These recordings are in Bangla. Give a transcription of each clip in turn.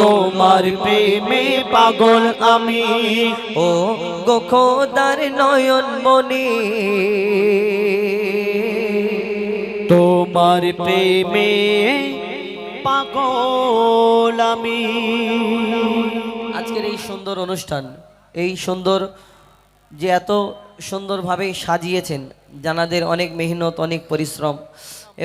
তোমার প্রেমে পাগল আমি। ও গোখোদার নয়ন মনি তোমার প্রেমে পাগল আমি। আজকের এই সুন্দর অনুষ্ঠান, এই সুন্দর যে এত সুন্দরভাবে সাজিয়েছেন, জানাদের অনেক মেহনত, অনেক পরিশ্রম,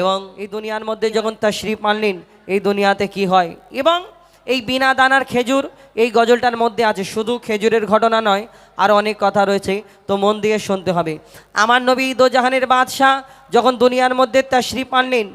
এবং এই দুনিয়ার মধ্যে যখন তার শ্রী মানলেন, এই দুনিয়াতে কি হয়? এবং এই বিনা দানার খেজুর, এই গজলটার মধ্যে আছে, শুধু খেজুরের ঘটনা নয়, আর অনেক কথা রয়েছে, তো মন দিয়ে শুনতে হবে। আমার নবী দোজাহানের বাদশাহ যখন দুনিয়ার মধ্যে তাশরিফ আনলেন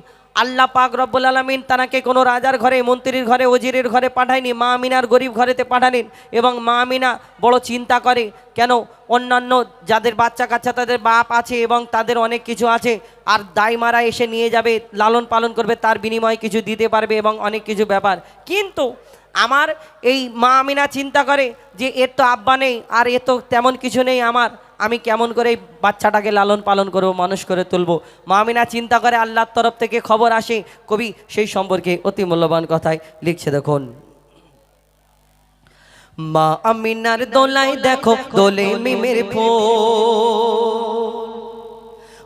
আল্লাহ পাক রব্বুল আলমিন তানাকে কোনো রাজার ঘরে, মন্ত্রীর ঘরে, ওজিরের ঘরে পাঠায়নি, মা আমিনার গরিব ঘরেতে পাঠালেন এবং মা আমিনা বড় চিন্তা করে, কেন অন্যান্য যাদের বাচ্চা কাচ্চা তাদের বাপ আছে এবং তাদের অনেক কিছু আছে, আর দাইমারা এসে নিয়ে যাবে, লালন পালন করবে, তার বিনিময়ে কিছু দিতে পারবে এবং অনেক কিছু ব্যাপার। কিন্তু আমার এই মা আমিনা চিন্তা করে যে এর তো আব্বা নেই, আর এ তো তেমন কিছু নেই আমার আমি কেমন করে এই বাচ্চাটাকে লালন পালন করব, মানুষ করে তুলবো? মা মিনা চিন্তা করে আল্লাহর তরফ থেকে খবর আসে। কবি, সেই সম্পর্কে অতি মূল্যবান কথায় লিখছে দেখুন। মা আমিনার দোলাই দেখো, দোলে মিমের ফুল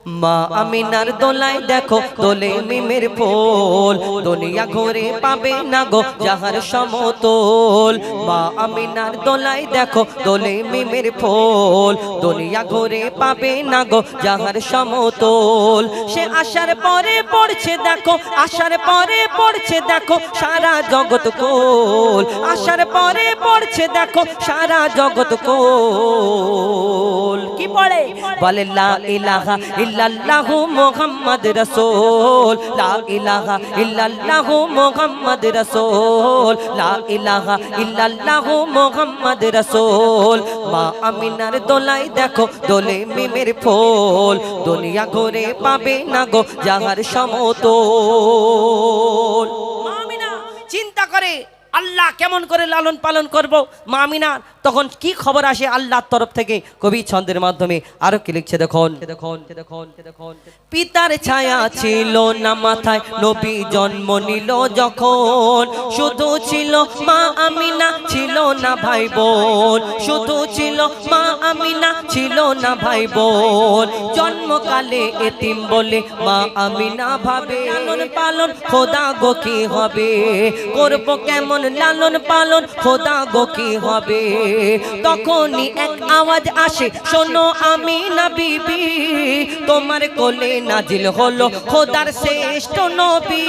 মা আমিনার দোলাই দেখো, দোলে মিমের ফুল। দুনিয়া ঘুরে পাবে না গো যাহার সমতল। মা আমিনার দোলাই দেখো, দোলে মিমের ফুল। দুনিয়া ঘুরে পাবে না গো যাহার সমতল। সে আসার পরে পড়ছে দেখো আসার পরে পড়ছে দেখো, সারা জগৎ কোল। আসার পরে পড়ছে দেখো, সারা জগৎ কোল। কি পড়ে? বলে লা ইলাহা ইল্লাল্লাহু মুহাম্মদ রাসূল, লা ইলাহা ইল্লাল্লাহু মুহাম্মদ রাসূল, লা ইলাহা ইল্লাল্লাহু মুহাম্মদ রাসূল। মা আমিনার দোলাই দেখো, দোলে মিমের ফুল, দুনিয়া ঘুরে পাবে না গো যাহার সমতল। মা আমিনা, চিন্তা করে, আল্লাহ কেমন করে লালন পালন করব? মামিনা তখন কি খবর আসে আল্লাহর তরফ থেকে? কবি ছন্দের মাধ্যমে আরও কি লিখছে দেখুন? পিতার ছায়া ছিল না মাথায়, নবী জন্ম নিল যখন। শুধু ছিল মা আমিনা, ছিল না ভাই বোন। শুধু ছিল মা আমিনা, ছিল না ভাই বোন। জন্মকালে এতিম বলে মা আমিনা ভাবে। লালন পালন খোদা গো কি হবে? করব কেমন লালন পালন খোদা গো কি হবে? তখনই এক আওয়াজ আসে, শোনো আমি না বিবি, তোমার কোলে নাজিল হলো খোদার শ্রেষ্ঠ নবী।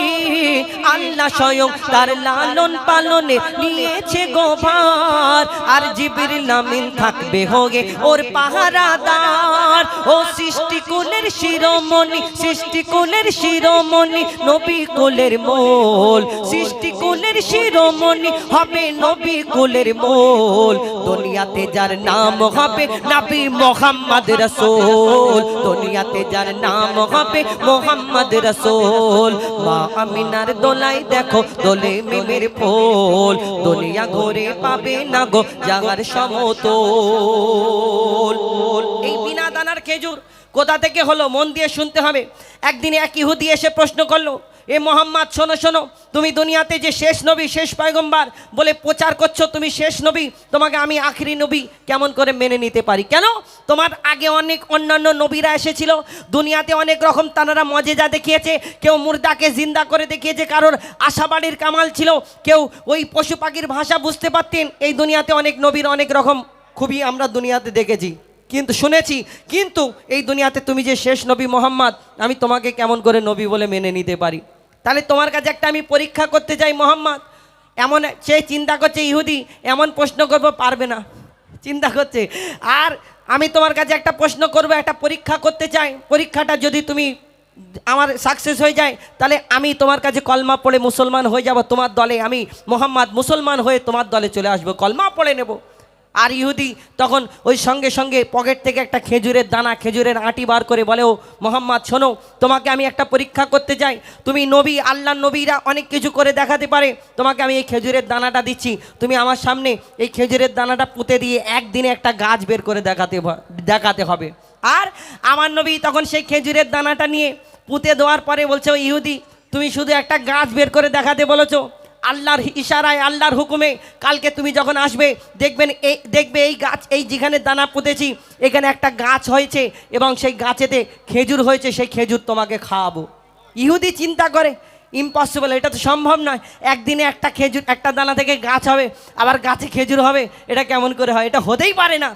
আল্লাহ স্বয়ং তার লালন পালনে নিয়েছে গোভার আর জিবির নামিন থাকবে হোগে ওর পাহারাদার। ও সৃষ্টি কুলের শিরোমণি, সৃষ্টি কুলের শিরোমণি, নবী কুলের মোল। সৃষ্টি কুলের শিরোমণি হবে নবী কুলের মোল। দুনিয়াতে যার নাম হবে নবী মোহাম্মদ রসুল। দুনিয়াতে যার নাম হবে মোহাম্মদ রসুল। মা আমিনার দোলাই দেখো দোলে মিমির ফুল। দুনিয়া ঘরে পাবে না গো যাহার সমতল। এই বিনা দানার খেজুর কোথা থেকে হলো? মন দিয়ে শুনতে হবে। একদিনে এক ইহুদি এসে প্রশ্ন করল, এ মোহাম্মদ, শোনো শোনো, তুমি দুনিয়াতে যে শেষ নবী, শেষ পয়গম্বার বলে প্রচার করছ, তুমি শেষ নবী, তোমাকে আমি আখরি নবী কেমন করে মেনে নিতে পারি? কেন? তোমার আগে অনেক অন্যান্য নবীরা এসেছিল। দুনিয়াতে অনেক রকম তারা মজেজা দেখিয়েছে। কেউ মুর্দাকে জিন্দা করে দেখিয়েছে, কারোর আশাবাড়ির কামাল ছিল। কেউ ওই পশু পাখির ভাষা বুঝতে পারতেন। এই দুনিয়াতে অনেক নবীর অনেক রকম খুবই আমরা দুনিয়াতে দেখেছি। কিন্তু শুনেছি, কিন্তু এই দুনিয়াতে তুমি যে শেষ নবী মোহাম্মদ, আমি তোমাকে কেমন করে নবী বলে মেনে নিতে পারি? তাহলে তোমার কাছে একটা আমি পরীক্ষা করতে চাই মোহাম্মদ। এমন সে চিন্তা করছে ইহুদি, এমন প্রশ্ন করব পারবে না। চিন্তা করছে, আর আমি তোমার কাছে একটা প্রশ্ন করব, একটা পরীক্ষা করতে চাই। পরীক্ষাটা যদি তুমি আমার সাকসেস হয়ে যায়, তাহলে আমি তোমার কাছে কলমা পড়ে মুসলমান হয়ে যাব তোমার দলে। আমি মোহাম্মদ মুসলমান হয়ে তোমার দলে চলে আসব, কলমা পড়ে নেব। আর ইহুদি তখন ওই সঙ্গে সঙ্গে পকেট থেকে একটা খেজুরের দানা, খেজুরের আঁটি বার করে বলে, ও মোহাম্মদ, শোনো, তোমাকে আমি একটা পরীক্ষা করতে চাই। তুমি নবী আল্লাহ নবীরা অনেক কিছু করে দেখাতে পারে। তোমাকে আমি এই খেজুরের দানাটা দিচ্ছি। তুমি আমার সামনে এই খেজুরের দানাটা পুঁতে দিয়ে একদিনে একটা গাছ বের করে দেখাতে দেখাতে হবে। আর আমার নবী তখন সেই খেজুরের দানাটা নিয়ে পুঁতে দেওয়ার পরে বলছে ইহুদি, তুমি শুধু একটা গাছ বের করে দেখাতে বলেছ। আল্লাহর ইশারায়, আল্লাহর হুকুমে কালকে তুমি যখন আসবে, দেখবেন এই, দেখবে এই গাছ, এই যেখানে দানা পুঁতেছি, এখানে একটা গাছ হয়েছে এবং সেই গাছেতে খেজুর হয়েছে, সেই খেজুর তোমাকে খাওয়াবো। ইহুদি চিন্তা করে ইম্পসিবল এটা তো সম্ভব নয়। একদিনে একটা খেজুর, একটা দানা থেকে গাছ হবে, আবার গাছে খেজুর হবে, এটা কেমন করে হয়? এটা হতেই পারে না।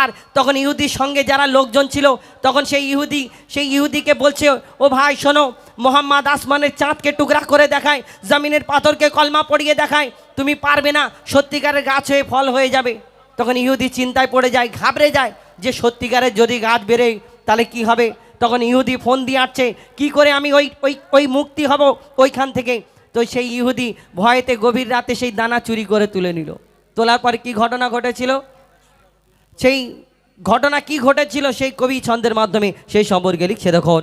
আর তখন ইহুদির সঙ্গে যারা লোকজন ছিল, তখন সেই ইহুদি, সেই ইহুদিকে বলছে, ও ভাই, শোনো, মোহাম্মদ আসমানের চাঁদকে টুকরা করে দেখায়, জমিনের পাথরকে কলমা পড়িয়ে দেখায়, তুমি পারবে না, সত্যিকারের গাছ হয়ে ফল হয়ে যাবে। তখন ইহুদি চিন্তায় পড়ে যায়, ঘাবড়ে যায় যে সত্যিকারের যদি গাছ বেরোয়, তাহলে কি হবে? তখন ইহুদি ফোন দিয়ে আসছে, কি করে আমি ওই ওই ওই মুক্তি হব ওইখান থেকে? তো সেই ইহুদি ভয়েতে গভীর রাতে সেই দানা চুরি করে তুলে নিল। তোলার পর কি ঘটনা ঘটেছিল? সেই ঘটনা কি ঘটেছিল? সেই কবি ছন্দের মাধ্যমে সেই সম্পর্কে লিখছে দেখুন।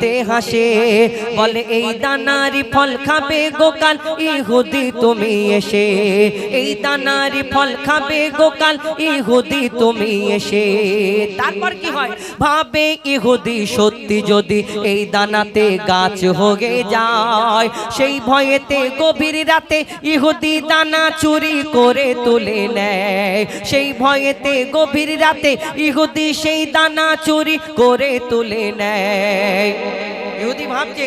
হাসে। বলে, এই দানারি ফল খাবে গোকাল, ইহুদি তুমি এসে। এই দানারি ফল খাবে গোকাল, ইহুদি তুমি এসে। তারপর কি হয়? ভাবে ইহুদি সত্যি যদি এই দানাতে গাছ হয়ে যায়, সেই ভয়েতে গভীর রাতে ইহুদি দানা চুরি করে তুলে নেয়। সেই ভয়েতে গভীর রাতে ইহুদি সেই দানা চুরি করে তুলে নেয়। ইহুদি ভাবছে,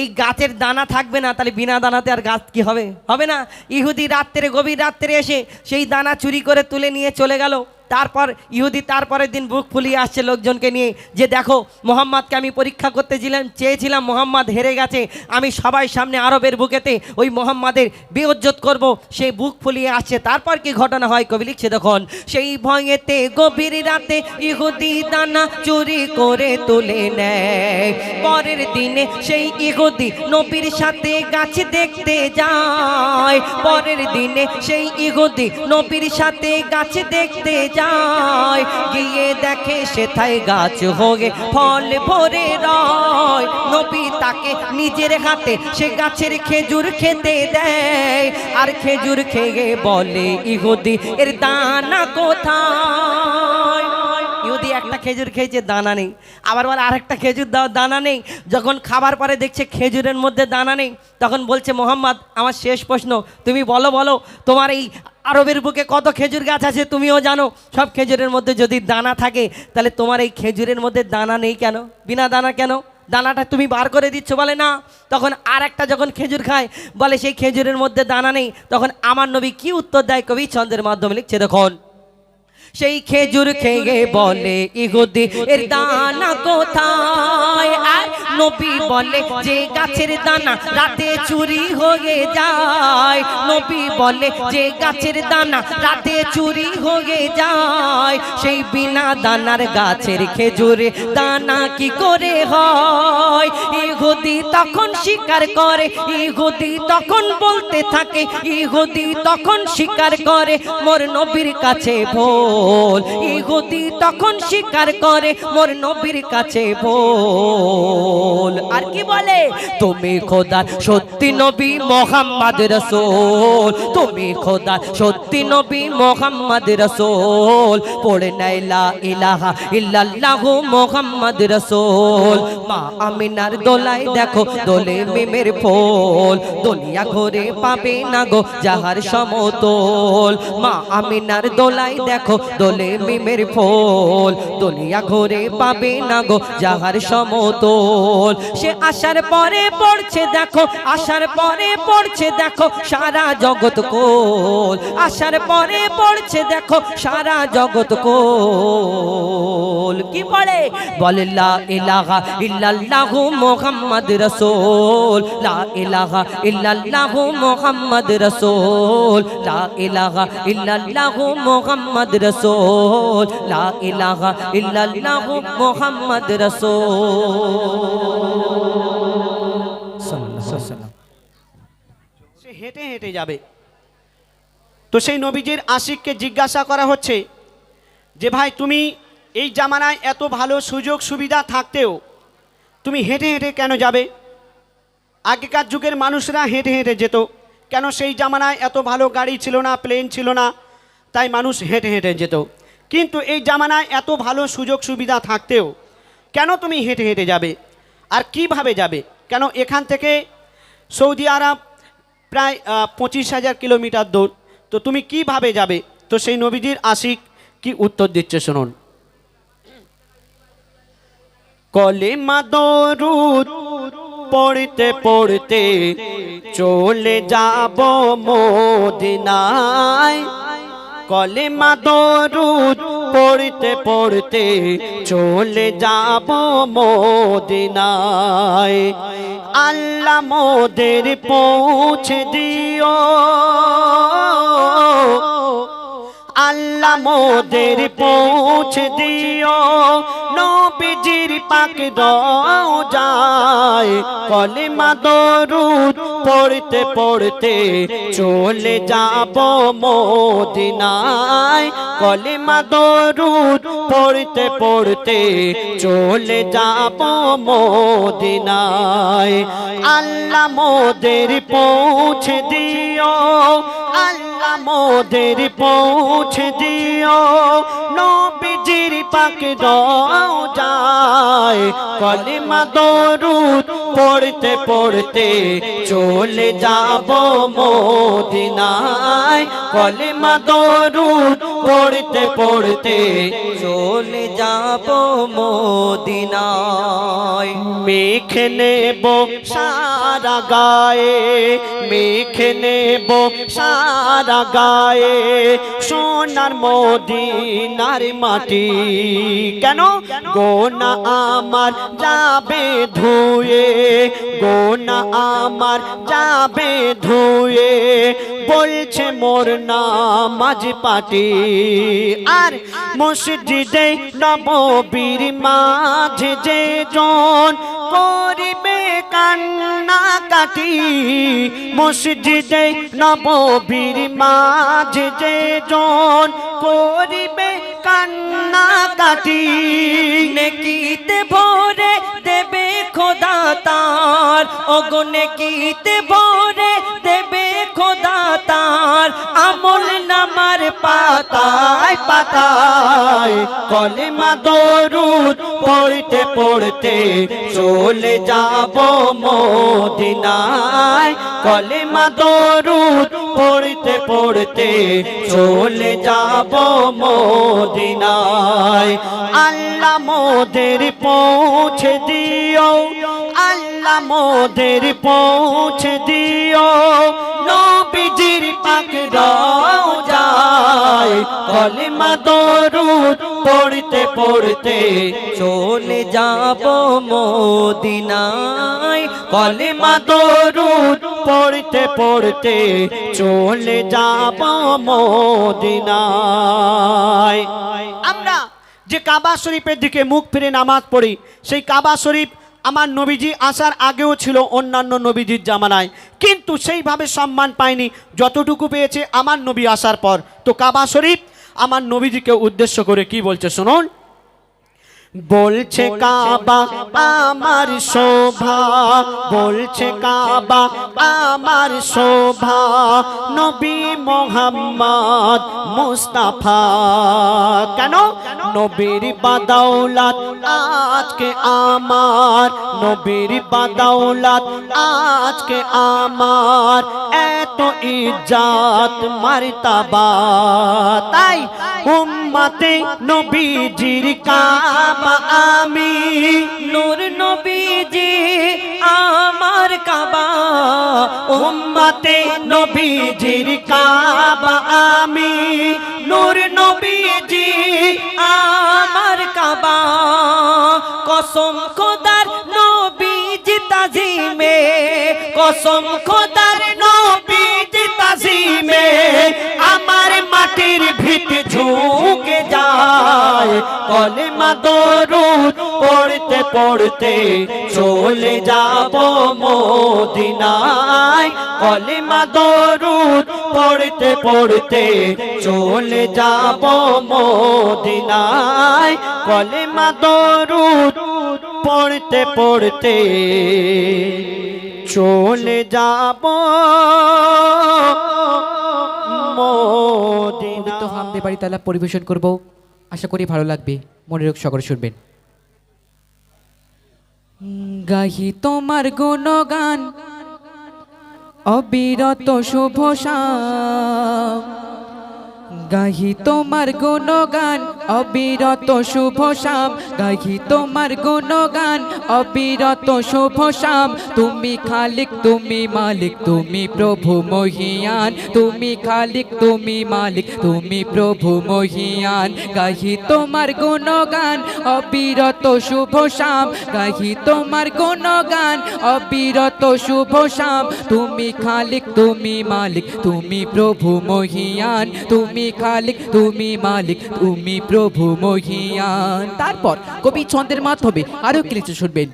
এই গাছের দানা থাকবে না, তাহলে বিনা দানাতে আর গাছ কি হবে? হবে না। ইহুদি রাত্রে, গভীর রাত্রে এসে সেই দানা চুরি করে তুলে নিয়ে চলে গেল। তারপর ইহুদি তারপরের দিন বুক ফুলিয়ে আসছে লোকজনকে নিয়ে যে দেখো, মোহাম্মদকে আমি পরীক্ষা করতে ছিলাম, চেয়েছিলাম মোহাম্মদ হেরে গেছে, আমি সবাই সামনে আরবের বুকেতে ওই মোহাম্মদের বেউজ্জত করব, সেই বুক ফুলিয়ে আসছে। তারপর কি ঘটনা হয় কবি লিখছে তখন সেই ভয়েতে গভীর রাতে ইহুদি দানা চুরি করে তুলে নেয়। পরের দিনে সেই ইহুদি নবীর সাথে গাছ দেখতে যায়। পরের দিনে সেই ইহুদি নবীর সাথে গাছ দেখতে যায়। গিয়ে দেখে সেথায় গাছ হয়ে ফল ভরে রয়। নবী তাকে নিজের হাতে সে গাছের খেজুর খেতে দেয়। আর খেজুর খেয়ে বলে, ইহুদি, এর দানা কোথায়? একটা খেজুর খেয়েছে, দানা নেই। আবার বলে, আরেকটা খেজুর দাও, দানা নেই। যখন খাবার পরে দেখছে খেজুরের মধ্যে দানা নেই, তখন বলছে, মোহাম্মদ, আমার শেষ প্রশ্ন, তুমি বলো বলো, তোমার এই আরবের বুকে কত খেজুর গাছ আছে তুমিও জানো? সব খেজুরের মধ্যে যদি দানা থাকে, তাহলে তোমার এই খেজুরের মধ্যে দানা নেই কেন? বিনা দানা কেন? দানাটা তুমি বার করে দিচ্ছ? বলে, না। তখন আর একটা যখন খেজুর খায়, বলে, সেই খেজুরের মধ্যে দানা নেই। তখন আমার নবী কি উত্তর দেয়? কবি ছন্দের মাধ্যমে লিখছে, দেখুন। সেই খেজুর খেয়ে বলে, ইহুদি, এর দানা কোথায়? আর নবী বলে, যে গাছের দানা রাতে চুরি হয়ে যায়। নবী বলে, যে গাছের দানা রাতে চুরি হয়ে যায়। সেই বিনা দানার গাছের খেজুরে দানা কি করে হয়? ইহুদি তখন স্বীকার করে, ইহুদি তখন বলতে থাকে, ইহুদি তখন স্বীকার করে, মোর নবীর কাছে ভোল। ইহুদি তখন স্বীকার করে, মোর নবীর কাছে ভোল। আর কি বলে? তুমি খোদা সত্যি নবী মোহাম্মদ রসোল। তুমি খোদা সত্যি নবী মোহাম্মদ রসোল। পড়ে নাইলা ইলাহা ইল্লাল্লাহু মোহাম্মদ রসোল। মা আমিনার দোলাই দেখো দোলে মিমের ফোল, দুনিয়া ঘরে পাবে না গো যাহার সমতল। মা আমিনার দোলাই দেখো দোলে মিমের ফোল, দুনিয়া ঘরে পাবে না গো যাহার সমতল। সে আসার পরে পড়ছে দেখো আসার পরে পড়ছে দেখো সারা জগৎ কোল। আসার পরে পড়ছে দেখো সারা জগৎ কোল। কি পড়ে? বলে লা ইলাহা ইল্লাল্লাহু মুহাম্মদ রাসূল। লা ইলাহা ইল্লাল্লাহু মুহাম্মদ রাসূল। লা ইলাহা ইল্লাল্লাহু মুহাম্মদ রাসূল। লা ইলাহা ইল্লাল্লাহু মুহাম্মদ রাসূল। হেঁটে হেঁটে যাবে। তো সেই নবীজির আশিককে জিজ্ঞাসা করা হচ্ছে যে, ভাই, তুমি এই জামানায় এত ভালো সুযোগ সুবিধা থাকতেও তুমি হেঁটে হেঁটে কেন যাবে? আগেকার যুগের মানুষরা হেঁটে হেঁটে যেত। কেন সেই জামানায় এত ভালো গাড়ি ছিল না, প্লেন ছিল না? তাই মানুষ হেঁটে হেঁটে যেত। কিন্তু এই জামানায় এত ভালো সুযোগ সুবিধা থাকতেও কেন তুমি হেঁটে হেঁটে যাবে? আর কীভাবে যাবে? কেন এখান থেকে সৌদি আরব প্রায় পঁচিশ হাজার কিলোমিটার দূর। তো তুমি কীভাবে যাবে? তো সেই নবীজির আশিক কি উত্তর দিচ্ছে শুনুন। কলেমা দরুদ পড়তে পড়তে চলে যাব মোদিনায়। কলেমা দরুদ পড়তে পড়তে চলে যাব মোদিনায়। আল্লাহ মোদের পৌঁছে দিও। আল্লাহ মোদের পৌঁছে দিও। নবীজির পাক যায়। কলেমা দরুদ পড়তে পড়তে চলে যাব মোদিনায়। কলিমা দরুদ পড়তে পড়তে চলে যাব মোদিনায়। আল্লাহ মোদের পৌঁছে দিও। আল্লাহ মোদের পৌঁছে দিও। নবীজির পাক দাও যায়। কলিমা দরুদ পড়তে পড়তে চলে যাব মোদিনায়। কলিমা দরুদ পড়তে পড়তে চলে যাব মদিনায়। মেখে নেব সারা গায়ে মেখে নেব সারা গায়ে সোনার মদিনার মাটি। কেন? গোনা আমার যাবে ধুয়ে, গোনা আমার যাবে ধুয়ে, বলছে মোর নামাজ পাটি। আর মসজিদে নববীর মাঝে যে জন করিবে কান্না কাটি মসজিদে নববীর মাঝে যে জন করিবে কান্না কাটি। নেকিতে ভরে দেবে খোদা তার অগনে কিতে ভরে পাতায় পাতায় কলেমা দরুদ পড়তে পড়তে চলে যাব মদিনায়। কলেমা দরুদ পড়তে পড়তে চলে যাব মদিনায়। আল্লাহ মোদের পৌঁছে দিও, আল্লাহ মোদের পৌঁছে দিও। নবীজির পাক যায়। কলিমা দরুদ পড়তে পড়তে চলে যাব মদিনায়। কলিমা দরুদ পড়তে পড়তে চলে যাব মদিনায়। আমরা যে কাবা শরীফের দিকে মুখ ফিরে নামাজ পড়ি, সেই কাবা শরীফ আমার নবীজি আসার আগেও ছিল অন্যান্য নবীজির জামানায়, কিন্তু সেইভাবে সম্মান পায়নি যতটুকু পেয়েছে আমার নবী আসার পর। তো কাবা শরীফ, আমার নবীজিকে উদ্দেশ্য করে কি বলছে শুনুন। বলছে কাবা আমার শোভা। বলছে কাবা আমার শোভা। নবী মোহাম্মদ মুস্তাফা। কেন? নবীর বাদাউলাত আজকে আমার। নবীর বাদাউলাত আজকে আমার। এত ইজ্জাত মারতাবা। তাই উম্মতে নবীজির কাবা আমি নূর নবীজি, আমার কাবা, উম্মতে নবীজির কাবা, আমি নূর নবীজি, আমার কাবা। কসম খোদার নবীজি তাজিমে, কসম খোদার নবীজি তাজিমে আমার মাটির ভিত ঝুঁকে যায়। কলেমা দরুদ পড়তে পড়তে পড়তে চলে যাব মদিনায়। কলিমা দরুদ পড়তে পড়তে চলে যাব মদিনায়। কলিমা দরুদ পড়তে পড়তে চলে যাব। মদিনা পবিত্র হামদে বাড়ি তালা পরিবেশন করব। আশা করি ভালো লাগবে। মনে রোগ সকলে শুনবেন। গাহি তোমার গুণগান অবিরত শুভ গাহি তোমার গুণগান, অবিরত শুভ শাম। গাহি তোমার গুণগান, অবিরত শুভ শাম। তুমি খালিক, তুমি মালিক, তুমি প্রভু মহিয়ান। তুমি খালিক, তুমি মালিক, তুমি প্রভু মহিয়ান। গাহি তোমার গুণগান, অবিরত শুভ শাম। গাহি তোমার গুণগান, অবিরত শুভ শাম। তুমি খালিক, তুমি মালিক, তুমি প্রভু মহিয়ান। তুমি খালিক তুমি মালিক তুমি প্রভু মহিয়ান। তারপর কবি ছন্দের মাধ্যমে আরও কিছু শুনবেন।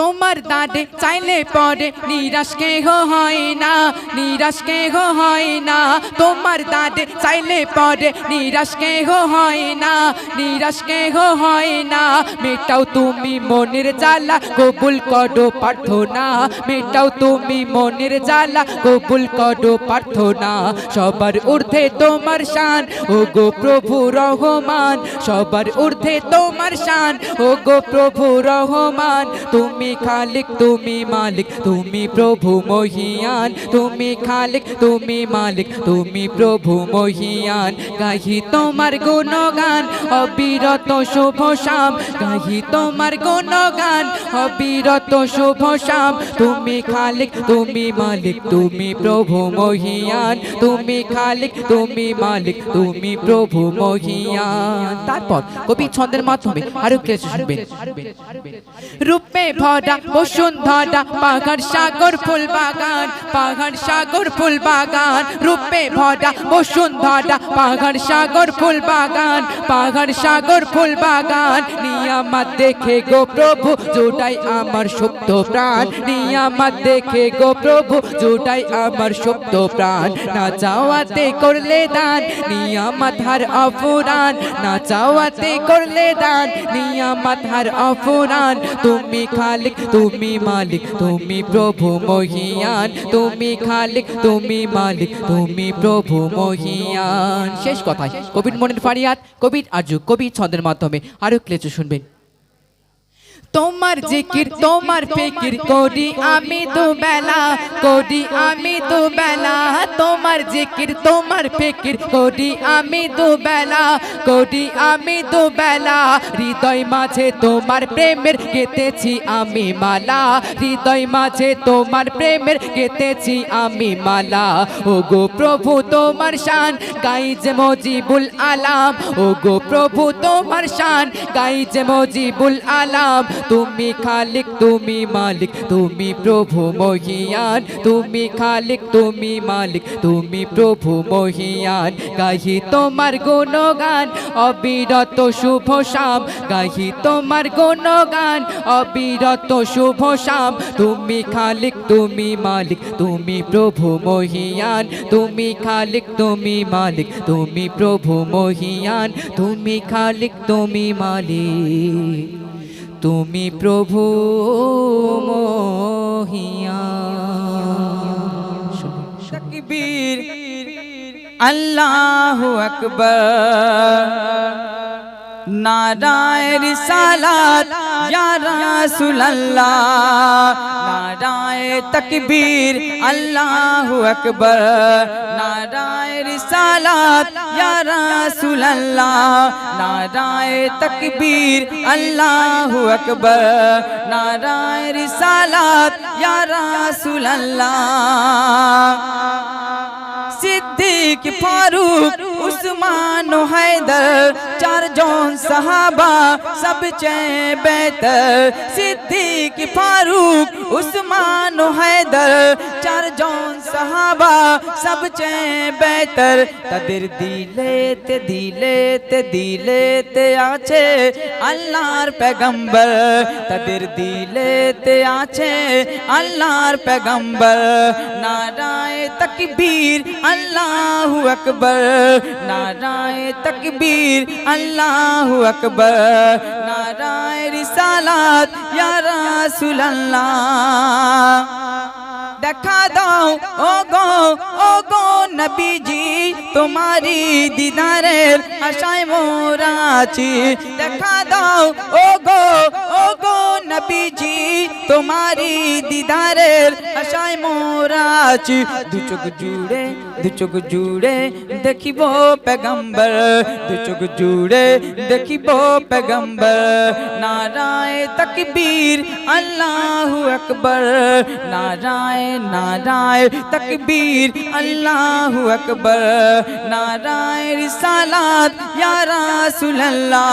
তোমার দাঁড়ে চাইলে পরে নিরাশ কেহ হয় না, নিরাশ কেহ হয় না। তোমার দাঁড়ে চাইলে পরে নিরাশ কেহ হয় না, নিরাশ কেহ হয় না। মেটাও তুমি মনের জ্বালা, কবুল করো প্রার্থনা। মেটাও তুমি মনের জ্বালা, কবুল করো প্রার্থনা। সবার ঊর্ধ্বে তোমার শান ও গো প্রভু রহমান। সবার ঊর্ধ্বে তোমার শান ও গো প্রভু রহমান। তুমি খালিক, তুমি মালিক, তুমি প্রভু মহিয়ান। তুমি খালিক, তুমি মালিক, তুমি প্রভু মহিয়ান। গাহি তোমার গুণগান, অবিরত শুভ শ্যাম গাহি তোমার গুণগান, অবিরত শুভ শ্যাম তুমি খালিক, তুমি মালিক, তুমি প্রভু মহিয়ান। তুমি খালিক, তুমি মালিক, তুমি প্রভু মহিয়ান। তারপর কবি ছন্দের মাধ্যমে আরও কিছু শুনবেন। রূপে ভরা বসুন্ধরা, পাহাড় সাগর, ফুল বাগান, পাহাড় সাগর, ফুল বাগান। রূপে ভরা বসুন্ধরা, পাহাড় সাগর, ফুল বাগান, পাহাড় সাগর, ফুল বাগান। নিয়ামত দেখে গো প্রভু, জোটাই আমার সুপ্ত প্রাণ। নিয়ামত দেখে গো প্রভু, জোটাই আমার সুপ্ত প্রাণ। না চাওয়াতে করলে দান, নিয়ামত হার অফুরান না চাওয়াতে করলে দান, নিয়ামত হার অফুরান তুমি খালিক, তুমি মালিক, তুমি প্রভু মহিয়ান। তুমি খালিক, তুমি মালিক, তুমি প্রভু মহিয়ান। শেষ কথা কবির মনের ফারিয়াত কবির আজু কবির ছন্দের মাধ্যমে আরও ক্লেচু শুনবেন। তোমার জিকির তোমার ফিকির করি আমি দু বেলা করি আমি দু বেলা তোমার জিকির তোমার ফিকির করি আমি দু বেলা করি আমি দু বেলা হৃদয় মাঝে তোমার প্রেমের গেতেছি আমি মালা। হৃদয় মাঝে তোমার প্রেমের গেতেছি আমি মালা। ও গো প্রভু তোমার শান গাই যে মজিবুল আলাম। ও গো প্রভু তোমার শান গাই যে মজিবুল আলাম। তুমি খালিক, তুমি মালিক, তুমি প্রভু মহিয়ান। তুমি খালিক, তুমি মালিক, তুমি প্রভু মহিয়ান। গাহি তোমার গুণগান, অবিরত শুভ শাম। গাহি তোমার গুণগান, অবিরত শুভ শাম। তুমি খালিক, তুমি মালিক, তুমি প্রভু মহিয়ান। তুমি খালিক, তুমি মালিক, তুমি প্রভু মহিয়ান। তুমি খালিক, তুমি মালিক। তুমি প্রভু মোহিয়া। তকবীর। আল্লাহ আকবর। নারায়ণ রিসালাত। রাসূলুল্লাহ, নারায় তকবীর, আল্লাহু আকবার, নারায় রিসালাত, ইয়া রাসূলুল্লাহ, নারায় তকবীর, আল্লাহু আকবার, নারায় রিসালাত, ইয়া صدیق، فاروق، عثمان و حیدر، چار جون صحابہ، سب چین بہتر صدیق، فاروق، عثمان و حیدر সবচেয়ে বেহतर সিদ্দিক ফারুক উসমান ও হায়দার চারজন সাহাবা সবচেয়ে বেহতর তাদের দিলেতে দিলেতে দিলেতে আছে আল্লাহর পেগম্বর তাদের দিলেতে আছে আল্লাহর পেগম্বর নারায় তকবীর আল্লাহু আকবার নারায় তকবীর আল্লাহু আকবার নারায় রিসালাত ইয়া রাসূলুল্লাহ দেখা দাও ও গো ও গো নবীজি, তোমারি দিদারের আশায় মোরা আছি। দেখা দাও ও গো ও গো নবীজি, তোমারি দিদারের আশায় মোরা আছি। দু চোখ জুড়ে দু চোখ জুড়ে দেখিব পেগম্বর দু চোখ জুড়ে দেখিব পেগম্বর নারায় তকবীর আল্লাহু আকবার নারায় নারায় তকবীর আল্লাহু আকবার নারায় রিসালাত ইয়া রাসূলুল্লাহ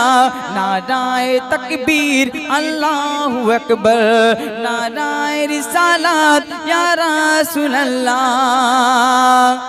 নারায় তকবীর আল্লাহু আকবার নারায় রিসালাত ইয়া রাসূলুল্লাহ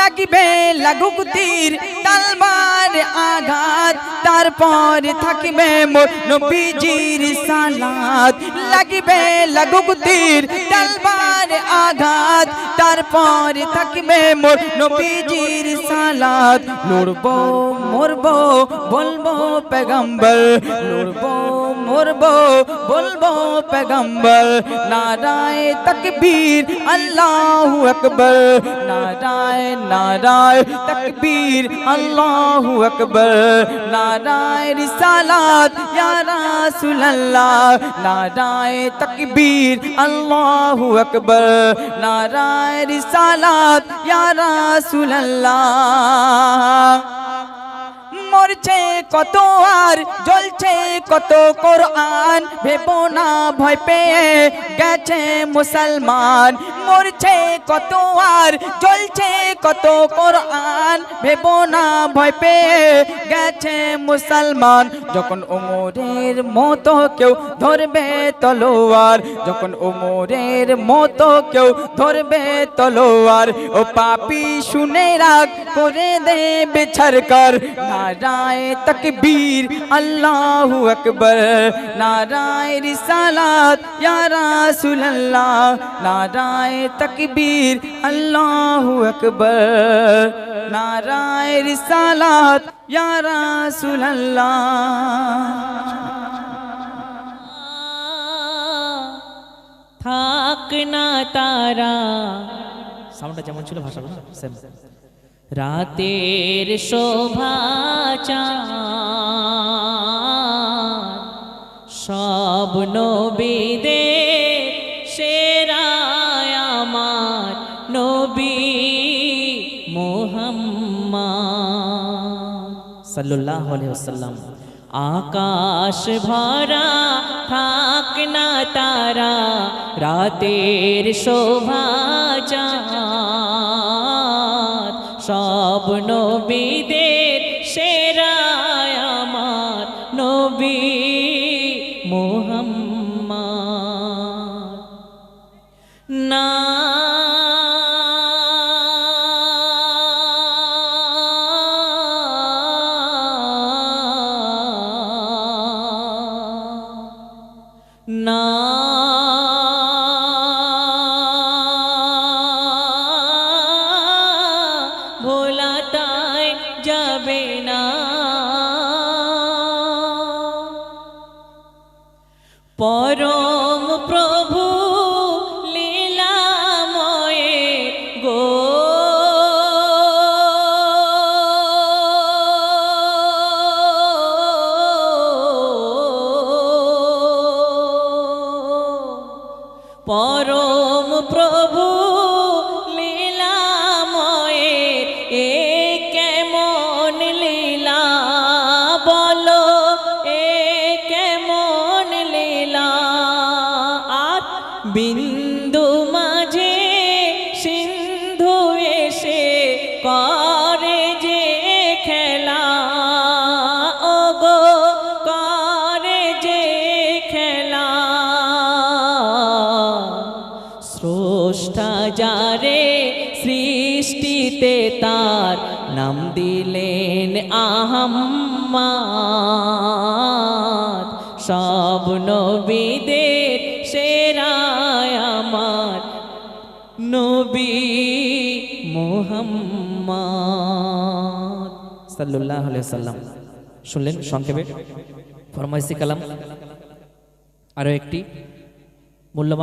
লাগিবে লাগুক তীর, তালবার আঘাত, তারপর থাকিবে মোর নবীজির সালাত। লাগিবে লাগুক তীর, তালবার আঘাত, তারপর থাকিবে মোর নবীজির সালাত। লড়বো, মরবো, বলব পেগম্বর, লড়বো, মরবো, বলব পেগম্বর। নারায় তকবীর, আল্লাহু আকবার, নারায় নারায় তকবীর, আল্লাহু আকবর। নারায় রিসালাত, ইয়া রাসূলুল্লাহ। নারায় তকবীর, আল্লাহু আকবর। নারায় রিসালাত, ইয়া রাসূলুল্লাহ। মরছে, কত আর জ্বলছে, কত কোরআন ভেবো না, ভয় পেয়ে গেছে মুসলমান। মরছে, কত আর জ্বলছে, কত কোরআন ভেবো না, ভয় পেয়ে গেছে মুসলমান। যখন ওমরের মতো কেউ ধরবে তলোয়ার, যখন ওমরের মতো কেউ ধরবে তলোয়ার, ও পাপি শুনে রাগ করে দেবে ছরকর। নারায় তকবীর, আল্লাহু আকবার। নারায় রিসালাত, ইয়া রাসূলুল্লাহ। নারায় তকবীর, আল্লাহু আকবার। নারায় রিসালাত ইয়া থাক না তারা। সাউন্ডটা যেমন ছিল ভাষা সেম রাতের শোভা চাঁদ, সব নবীদের মোহাম্মদ সাল্লাল্লাহু আকাশ ভরা থাক না তারা রাতের শোভা যা সব নবীদের বিন্দু মাঝে সিন্ধু এসে করে যে খেলা। ও গো করে যে খেলা। স্রষ্টা যারে সৃষ্টিতে তার নাম দিলেন আহম আলাইহি সাল্লাম শুনলেন সংক্ষেপে? ফরমাইসি কালাম। আরও একটি। মূল্যবান